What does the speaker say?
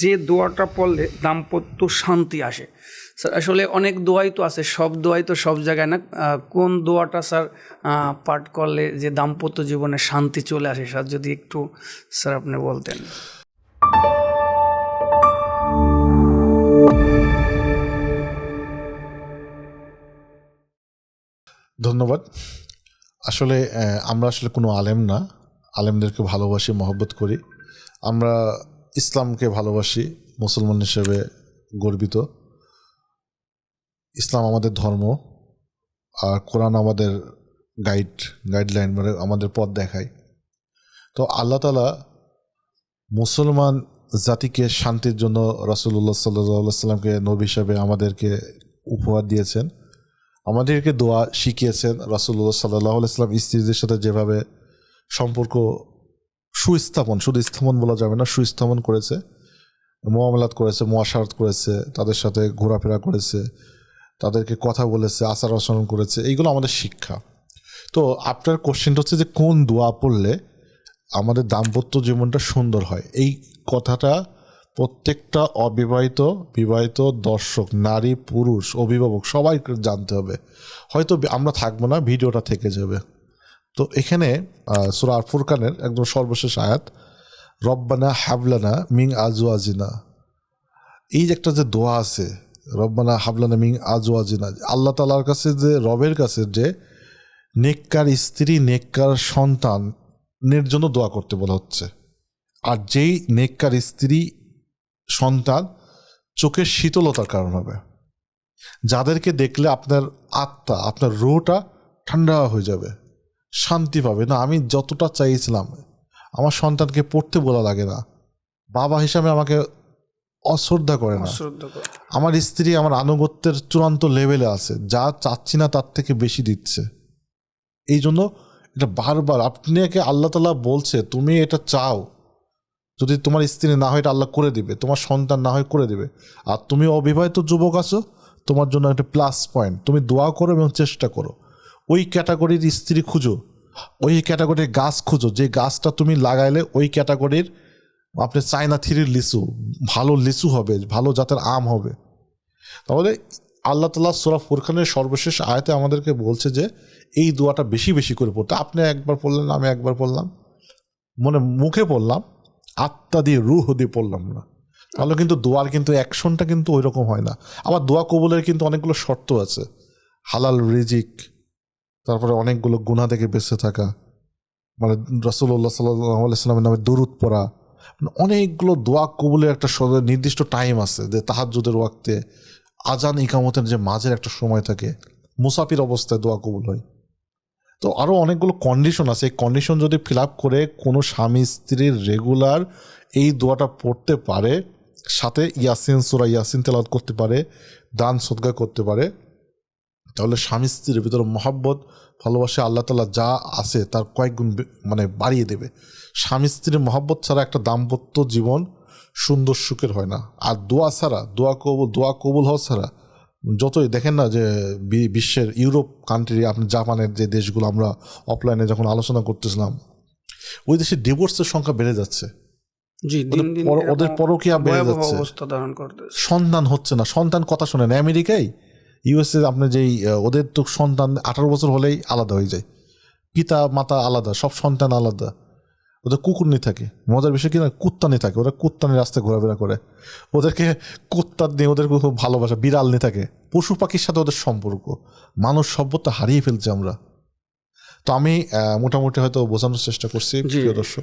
যে দোয়াটা পড়লে দাম্পত্য শান্তি আসে। স্যার, আসলে অনেক দোয়াই তো আছে, সব দোয়াই তো সব জায়গায় না। কোন দোয়াটা স্যার পাঠ করলে যে দাম্পত্য জীবনে শান্তি চলে আসে, স্যার, যদি একটু স্যার আপনি বলতেন। ধন্যবাদ। আসলে আমরা আসলে কোনো আলেম না। আলেমদেরকে ভালোবাসি, মহব্বত করি। আমরা ইসলামকে ভালোবাসি, মুসলমান হিসেবে গর্বিত। ইসলাম আমাদের ধর্ম, আর কোরআন আমাদের গাইড গাইডলাইন মানে আমাদের পথ দেখায়। তো আল্লাহ তালা মুসলমান জাতিকে শান্তির জন্য রাসুল্লাহ সাল্লাহ সাল্লামকে নবী হিসাবে আমাদেরকে উপহার দিয়েছেন। আমাদেরকে দোয়া শিখিয়েছেন রাসুল্লাহ সাল্লাহ ইসলাম স্ত্রীদের সাথে যেভাবে সম্পর্ক সুস্থাপন শুধু স্থাপন বলা যাবে না, সুস্থাপন করেছে, মোয়ামলাত করেছে, মোয়াশারত করেছে, তাদের সাথে ঘোরাফেরা করেছে, তাদেরকে কথা বলেছে, আচার আচরণ করেছে, এইগুলো আমাদের শিক্ষা। তো আপনার কোশ্চেনটা হচ্ছে যে কোন দোয়া পড়লে আমাদের দাম্পত্য জীবনটা সুন্দর হয়? এই কথাটা প্রত্যেকটা অবিবাহিত, বিবাহিত দর্শক, নারী, পুরুষ, অভিভাবক সবাই জানতে হবে। হয়তো আমরা থাকব না, ভিডিওটা থেকে যাবে। তো এখানে সুরা ফুরকানের একদম সর্বশেষ আয়াত, রব্বানা হাবলানা মিং আজু আজিনা এই যে একটা যে দোয়া আছে, রব্বানা হাবলানা মিং আজু আজিনা আল্লাহ তালার কাছে যে, রবের কাছে যে, নেককার স্ত্রী, নেককার সন্তানের জন্য দোয়া করতে বলা হচ্ছে। আর যেই নেককার স্ত্রী, সন্তান, চোখের শীতলতার কারণ হবে। যাদেরকে দেখলে আপনার আত্মা, আপনার রোটা ঠান্ডা হয়ে যাবে। শান্তি পাবে। না আমি যতটা চাইছিলাম আমার সন্তানকে পড়তে বলা লাগে না। বাবা হিসাবে আমাকে অশ্রদ্ধা করে না। আমার স্ত্রী আমার আনুগত্যের চূড়ান্ত লেভেলে আছে। যা চাচ্ছি না তার থেকে বেশি দিচ্ছে। এই জন্য এটা বারবার আপনাকে আল্লাহ তালা বলছে তুমি এটা চাও। যদি তোমার স্ত্রী না হয় এটা আল্লাহ করে দিবে। তোমার সন্তান না হয় করে দিবে। আর তুমি অবিবাহিত যুবক আছো তোমার জন্য একটা প্লাস পয়েন্ট তুমি দোয়া করো এবং চেষ্টা করো। ওই ক্যাটাগরির স্ত্রী খুঁজো। ওই ক্যাটাগরির গাছ খুঁজো, যে গাছটা তুমি লাগাইলে ওই ক্যাটাগরির আপনি চায়না থ্রির লিচু, ভালো লিচু হবে, ভালো জাতের আম হবে। তাহলে আল্লাহ তালা সোরা ফুরখানের সর্বশেষ আয়তে আমাদেরকে বলছে যে, এই দোয়াটা বেশি বেশি করে পড়তে। আপনি একবার পড়লেন, আমি একবার পড়লাম। মনে মুখে পড়লাম, আত্মা দিয়ে রুহ দিয়ে পড়লাম না। তাহলে কিন্তু দোয়ার কিন্তু অ্যাকশনটা কিন্তু ওই রকম হয় না। আবার দোয়া কবুলের কিন্তু অনেকগুলো শর্ত আছে। হালাল রিজিক তারপরে অনেকগুলো গুণা থেকে বেঁচে থাকা। মানে রসুল্লাহ সাল্লাহ সাল্লামের নামে দরুদ পড়া। মানে অনেকগুলো দোয়া কবুলের একটা নির্দিষ্ট টাইম আছে যে তাহাজ্জুদের ওয়াক্তে আজান ইকামতের যে মাঝের একটা সময় থাকে, মুসাফির অবস্থায় দোয়া কবুল হয়। তো আরও অনেকগুলো কন্ডিশন আছে। এই কন্ডিশন যদি ফিল আপ করে কোনো স্বামী স্ত্রীর রেগুলার এই দোয়াটা পড়তে পারে, সাথে ইয়াসিন, সুরা ইয়াসিন তেলাওয়াত করতে পারে, দান সদকা করতে পারে তাহলে স্বামী স্ত্রীর ভিতরে মহাব্বত ভালোবাসা আল্লাহ তালা যা আছে তার কয়েক গুণ মানে বাড়িয়ে দেবে। স্বামী স্ত্রীর মহাব্বত ছাড়া একটা দাম্পত্য জীবন সুন্দর সুখের হয় না। আর দোয়া ছাড়া দোয়া কবুল দোয়া কবুল হওয়া ছাড়া যতই দেখেন না যে বিশ্বের ইউরোপ কান্ট্রি আপনি জাপানের যে দেশগুলো আমরা অফলাইনে যখন আলোচনা করতেছিলাম ওই দেশে ডিভোর্সের সংখ্যা বেড়ে যাচ্ছে। ওদের পরকীয়া বেড়ে যাচ্ছে। সন্তান হচ্ছে না। সন্তান কথা শোনেন। আমেরিকায় ইউএসএ আপনি যেই ওদের তো সন্তান আঠারো বছর হলেই আলাদা হয়ে যায়। পিতা মাতা আলাদা সব সন্তান আলাদা। ওদের কুকুর নিয়ে থাকে। মজার বিষয় কিনা কুত্তানি থাকে। ওরা কুত্তানি রাস্তায় ঘোরাফেরা করে। ওদেরকে কুত্তার নিয়ে ওদের খুব ভালোবাসা বিড়াল নিয়ে থাকে। পশু পাখির সাথে ওদের সম্পর্ক। মানুষ সভ্যতা হারিয়ে ফেলছে আমরা। তো আমি মোটামুটি হয়তো বোঝানোর চেষ্টা করছি। প্রিয় দর্শক।